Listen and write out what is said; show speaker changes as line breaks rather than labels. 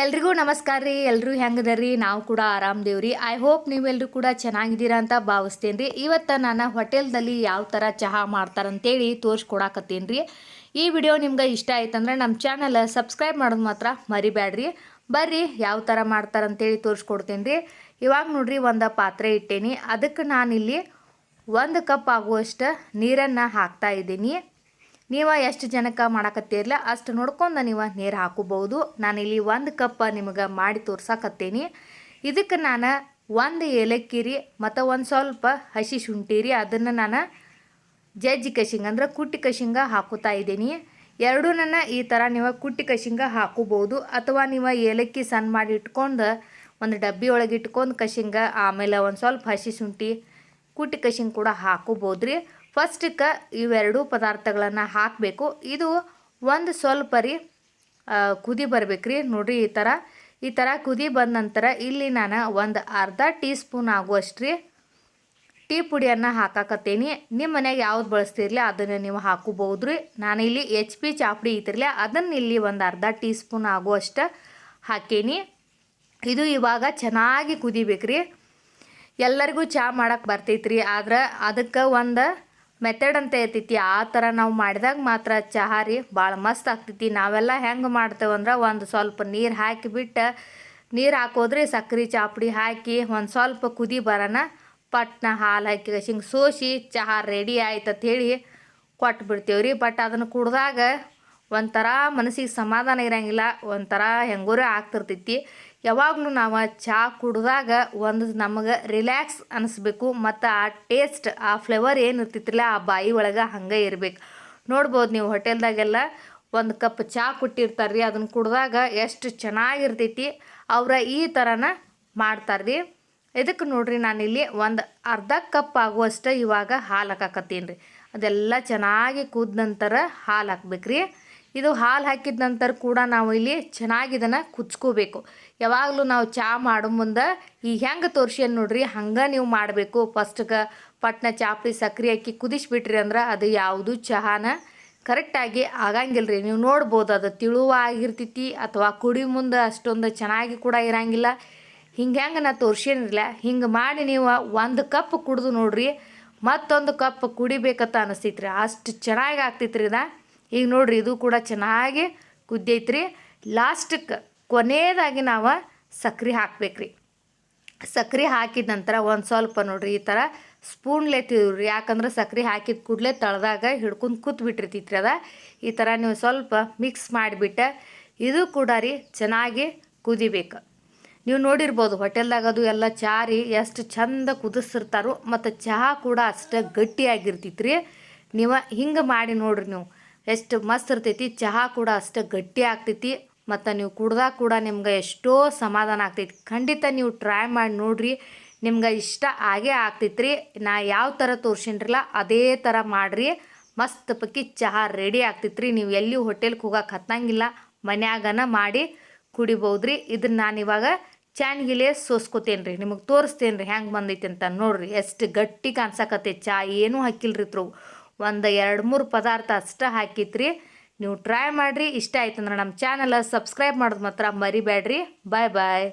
ಎಲ್ರಿಗೂ ನಮಸ್ಕಾರ ರೀ ಎಲ್ಲರೂ ಹೆಂಗದರಿ ನಾವು ಕೂಡ ಆರಾಮದೇವ್ರಿ ಐ ಹೋಪ್ ನೀವೆಲ್ಲರೂ ಕೂಡ ಚೆನ್ನಾಗಿದ್ದೀರಾ ಅಂತ ಭಾವಿಸ್ತೇನೆ ರೀ. ಇವತ್ತು ನಾನು ಹೋಟೆಲ್ದಲ್ಲಿ ಯಾವ ಥರ ಚಹಾ ಮಾಡ್ತಾರಂತೇಳಿ ತೋರಿಸ್ಕೊಡಾಕತ್ತೀನಿ ರೀ. ಈ ವಿಡಿಯೋ ನಿಮ್ಗೆ ಇಷ್ಟ ಆಯ್ತಂದ್ರೆ ನಮ್ಮ ಚಾನಲ್ ಸಬ್ಸ್ಕ್ರೈಬ್ ಮಾಡೋದು ಮಾತ್ರ ಮರಿಬೇಡ್ರಿ ಬರ್ರಿ, ಯಾವ ಥರ ಮಾಡ್ತಾರಂತೇಳಿ ತೋರಿಸ್ಕೊಡ್ತೇನೆ ರೀ. ಇವಾಗ ನೋಡ್ರಿ ಒಂದು ಪಾತ್ರೆ ಇಟ್ಟೇನಿ. ಅದಕ್ಕೆ ನಾನಿಲ್ಲಿ ಒಂದು ಕಪ್ ಆಗುವಷ್ಟು ನೀರನ್ನು ಹಾಕ್ತಾ ಇದ್ದೀನಿ. ನೀವು ಎಷ್ಟು ಜನಕ್ಕೆ ಮಾಡಕತ್ತೀರಲ್ಲ ಅಷ್ಟು ನೋಡ್ಕೊಂಡು ನೀವು ನೀರು ಹಾಕೋಬಹುದು. ನಾನಿಲ್ಲಿ ಒಂದು ಕಪ್ ನಿಮಗೆ ಮಾಡಿ ತೋರ್ಸಾಕತ್ತೀನಿ. ಇದಕ್ಕೆ ನಾನು ಒಂದು ಏಲಕ್ಕಿ ರೀ ಮತ್ತು ಒಂದು ಸ್ವಲ್ಪ ಹಸಿ ಶುಂಠಿ ರೀ ಅದನ್ನು ನಾನು ಜಜ್ಜಿ ಕಶಿಂಗ ಅಂದ್ರೆ ಕುಟ್ಟಿ ಕಶಿಂಗ ಹಾಕೋತಾ ಇದ್ದೀನಿ. ಎರಡೂ ನನ್ನ ಈ ಥರ ನೀವು ಕುಟ್ಟಿ ಕಶಿಂಗ ಹಾಕೋಬೋದು ಅಥವಾ ನೀವು ಏಲಕ್ಕಿ ಸಣ್ಣ ಮಾಡಿ ಇಟ್ಕೊಂಡು ಒಂದು ಡಬ್ಬಿ ಒಳಗೆ ಇಟ್ಕೊಂಡು ಕಶಿಂಗ, ಆಮೇಲೆ ಒಂದು ಸ್ವಲ್ಪ ಹಸಿ ಶುಂಠಿ ಕುಟ್ಟಿ ಕಶಿಂಗ್ ಕೂಡ ಹಾಕೋಬೋದು ರೀ ಫಸ್ಟಕ್ಕೆ ಇವೆರಡೂ ಪದಾರ್ಥಗಳನ್ನು ಹಾಕಬೇಕು. ಇದು ಒಂದು ಸ್ವಲ್ಪ ರೀ ಕುದಿ ರೀ. ನೋಡಿರಿ ಈ ಥರ ಈ ಥರ ಕುದಿ ಬಂದ ನಂತರ ಇಲ್ಲಿ ನಾನು ಒಂದು ಅರ್ಧ ಟೀ ಸ್ಪೂನ್ ಆಗುವಷ್ಟು ರೀ ಟೀ ಪುಡಿಯನ್ನು ಹಾಕಾಕತ್ತೀನಿ. ನಿಮ್ಮ ಮನೆಗೆ ಯಾವ್ದು ಬಳಸ್ತಿರ್ಲಿ ಅದನ್ನು ನೀವು ಹಾಕೋಬಹುದು ರೀ. ನಾನು ಇಲ್ಲಿ ಎಚ್ ಪಿ ಚಾಪುಡಿ ಇತ್ತಿರಲಿ ಅದನ್ನು ಇಲ್ಲಿ ಒಂದು ಅರ್ಧ ಟೀ ಸ್ಪೂನ್ ಆಗುವಷ್ಟು ಹಾಕೀನಿ. ಇದು ಇವಾಗ ಚೆನ್ನಾಗಿ ಕುದಿಬೇಕ್ರಿ. ಎಲ್ಲರಿಗೂ ಚಹಾ ಮಾಡಕ್ಕೆ ಬರ್ತೈತ್ರಿ. ಆದ್ರೆ ಅದಕ್ಕೆ ಒಂದು ಮೆಥಡ್ ಅಂತ ಇರ್ತೈತಿ ಆ ಥರ ನಾವು ಮಾಡಿದಾಗ ಮಾತ್ರ ಚಹಾ ರೀ ಭಾಳ ಮಸ್ತ್ ಆಗ್ತೈತಿ. ನಾವೆಲ್ಲ ಹೆಂಗೆ ಮಾಡ್ತೇವೆ ಅಂದ್ರೆ ಒಂದು ಸ್ವಲ್ಪ ನೀರು ಹಾಕಿಬಿಟ್ಟು ನೀರು ಹಾಕೋದ್ರಿ ಸಕ್ಕರೆ ಚಾಪುಡಿ ಹಾಕಿ ಒಂದು ಸ್ವಲ್ಪ ಕುದಿ ಬರೋಣ ಪಟ್ನ ಹಾಲು ಹಾಕಿ ಹಿಂಗೆ ಸೋಸಿ ಚಹಾ ರೆಡಿ ಆಯ್ತು ಹೇಳಿ ಕೊಟ್ಟು ಬಿಡ್ತೇವೆ ರೀ. ಬಟ್ ಅದನ್ನು ಕುಡ್ದಾಗ ಒಂಥರ ಮನಸ್ಸಿಗೆ ಸಮಾಧಾನ ಇರೋಂಗಿಲ್ಲ. ಒಂಥರ ಹೆಂಗೂರೇ ಆಗ್ತಿರ್ತೈತಿ. ಯಾವಾಗಲೂ ನಾವು ಚಹಾ ಕುಡಿದಾಗ ಒಂದು ನಮಗೆ ರಿಲ್ಯಾಕ್ಸ್ ಅನಿಸ್ಬೇಕು, ಮತ್ತು ಆ ಟೇಸ್ಟ್, ಆ ಫ್ಲೇವರ್ ಏನು ಇರ್ತಿತ್ತಿಲ್ಲ ಆ ಬಾಯಿ ಒಳಗೆ ಹಂಗೆ ಇರಬೇಕು. ನೋಡ್ಬೋದು ನೀವು ಹೋಟೆಲ್ದಾಗೆಲ್ಲ ಒಂದು ಕಪ್ ಚಹಾ ಕೊಟ್ಟಿರ್ತಾರೆ ರೀ ಅದನ್ನು ಕುಡಿದಾಗ ಎಷ್ಟು ಚೆನ್ನಾಗಿರ್ತೈತಿ, ಅವರ ಈ ಥರನ ಮಾಡ್ತಾರೆ ರೀ ಇದಕ್ಕೆ ನೋಡಿರಿ ನಾನಿಲ್ಲಿ ಒಂದು ಅರ್ಧ ಕಪ್ ಆಗುವಷ್ಟು ಇವಾಗ ಹಾಲು ಹಾಕಾಕತ್ತೀನಿ ರೀ ಅದೆಲ್ಲ ಚೆನ್ನಾಗಿ ಕುದ ನಂತರ ಹಾಲು ಹಾಕ್ಬೇಕ್ರಿ. ಇದು ಹಾಲು ಹಾಕಿದ ನಂತರ ಕೂಡ ನಾವು ಇಲ್ಲಿ ಚೆನ್ನಾಗಿ ಇದನ್ನು ಕುಚ್ಕೋಬೇಕು ಯಾವಾಗಲೂ ನಾವು ಚಹಾ ಮಾಡೋ ಮುಂದೆ ಈ ಹೆಂಗೆ ತೋರ್ಸ್ಯಾನ ನೋಡ್ರಿ, ಹಂಗೆ ನೀವು ಮಾಡಬೇಕು. ಫಸ್ಟ್ಗೆ ಪಟ್ನ ಚಾಪಿ ಸಕ್ರೆ ಹಾಕಿ ಕುದಿಸ್ಬಿಟ್ರಿ ಅಂದ್ರೆ ಅದು ಯಾವುದು ಚಹಾನ ಕರೆಕ್ಟಾಗಿ ಆಗಂಗಿಲ್ಲ ರೀ ನೀವು ನೋಡ್ಬೋದು ಅದು ತಿಳುವಾಗಿರ್ತೈತಿ ಅಥವಾ ಕುಡಿ ಮುಂದೆ ಅಷ್ಟೊಂದು ಚೆನ್ನಾಗಿ ಕೂಡ ಇರಂಗಿಲ್ಲ. ಹಿಂಗೆ ಹೆಂಗೆ ನಾ ತೋರ್ಸೇನಿಲ್ಲ ಹಿಂಗೆ ಮಾಡಿ ನೀವು ಒಂದು ಕಪ್ ಕುಡಿದು ನೋಡ್ರಿ, ಮತ್ತೊಂದು ಕಪ್ ಕುಡಿಬೇಕಂತ ಅನಿಸ್ತೈತ್ರಿ. ಅಷ್ಟು ಚೆನ್ನಾಗಿ ಆಗ್ತೈತ್ರಿ ಇದ. ಈಗ ನೋಡ್ರಿ ಇದು ಕೂಡ ಚೆನ್ನಾಗಿ ಕುದ್ದೈತ್ರಿ. ಲಾಸ್ಟಕ್ಕೆ ಕೊನೆಯದಾಗಿ ನಾವು ಸಕ್ರೆ ಹಾಕ್ಬೇಕ್ರಿ. ಸಕ್ರೆ ಹಾಕಿದ ನಂತರ ಒಂದು ಸ್ವಲ್ಪ ನೋಡ್ರಿ ಈ ಥರ ಸ್ಪೂನ್ಲೆ ತಿವ್ರಿ ಯಾಕಂದ್ರೆ ಸಕ್ರೆ ಹಾಕಿದ ಕೂಡಲೇ ತಳದಾಗ ಹಿಡ್ಕೊಂಡು ಕೂತ್ ಬಿಟ್ಟಿರ್ತೈತ್ರಿ ಅದ. ಈ ಥರ ನೀವು ಸ್ವಲ್ಪ ಮಿಕ್ಸ್ ಮಾಡಿಬಿಟ್ಟು ಇದು ಕೂಡ ರೀ ಚೆನ್ನಾಗಿ ಕುದಿಬೇಕು. ನೀವು ನೋಡಿರ್ಬೋದು ಹೋಟೆಲ್ದಾಗ ಅದು ಎಲ್ಲ ಚಹಾ ರೀ ಎಷ್ಟು ಚಂದ ಕುದಿಸಿರ್ತಾರೋ ಮತ್ತು ಚಹಾ ಕೂಡ ಅಷ್ಟೇ ಗಟ್ಟಿಯಾಗಿರ್ತೈತ್ರಿ. ನೀವು ಹಿಂಗೆ ಮಾಡಿ ನೋಡ್ರಿ ನೀವು. ಎಷ್ಟು ಮಸ್ತ್ ಇರ್ತೈತಿ, ಚಹಾ ಕೂಡ ಅಷ್ಟು ಗಟ್ಟಿ ಆಗ್ತೈತಿ, ಮತ್ತು ನೀವು ಕುಡ್ದಾಗ ಕೂಡ ನಿಮ್ಗೆ ಎಷ್ಟೋ ಸಮಾಧಾನ ಆಗ್ತೈತಿ. ಖಂಡಿತ ನೀವು ಟ್ರೈ ಮಾಡಿ ನೋಡ್ರಿ, ನಿಮ್ಗೆ ಇಷ್ಟ ಆಗೇ ಆಗ್ತೈತ್ರಿ. ನಾ ಯಾವ ಥರ ತೋರ್ಸಿನ್ರಲ್ಲ, ಅದೇ ಥರ ಮಾಡಿರಿ. ಮಸ್ತ್ ಪಕ್ಕಿ ಚಹಾ ರೆಡಿ ಆಗ್ತೈತ್ರಿ. ನೀವು ಎಲ್ಲಿ ಹೋಟೆಲ್ಗೆ ಹೋಗಕ್ಕೆ ಹತ್ತಂಗಿಲ್ಲ ಮನ್ಯಾಗನ ಮಾಡಿ ಕುಡಿಬೋದ್ರಿ. ಇದನ್ನ ನಾನು ಇವಾಗ ಚಾನ್ಗಿಲೆ ಸೋಸ್ಕೋತೇನೆ ರೀ ನಿಮಗೆ ತೋರಿಸ್ತೇನೆ ರೀ ಹೆಂಗೆ ಬಂದೈತೆ ಅಂತ ನೋಡ್ರಿ. ಎಷ್ಟು ಗಟ್ಟಿ ಕಾಣ್ಸಕತ್ತೈತಿ ಚಾ ಏನೂ ಹಾಕಿಲ್ರಿ ತ್ರು ಒಂದು ಎರಡು ಮೂರು ಪದಾರ್ಥ ಅಷ್ಟೇ ಹಾಕಿತ್ರಿ. ನೀವು ಟ್ರೈ ಮಾಡಿರಿ, ಇಷ್ಟ ಆಯ್ತಂದ್ರೆ ನಮ್ಮ ಚಾನಲ್ ಸಬ್ಸ್ಕ್ರೈಬ್ ಮಾಡೋದು ಮಾತ್ರ ಮರಿಬೇಡ್ರಿ. ಬಾಯ್ ಬಾಯ್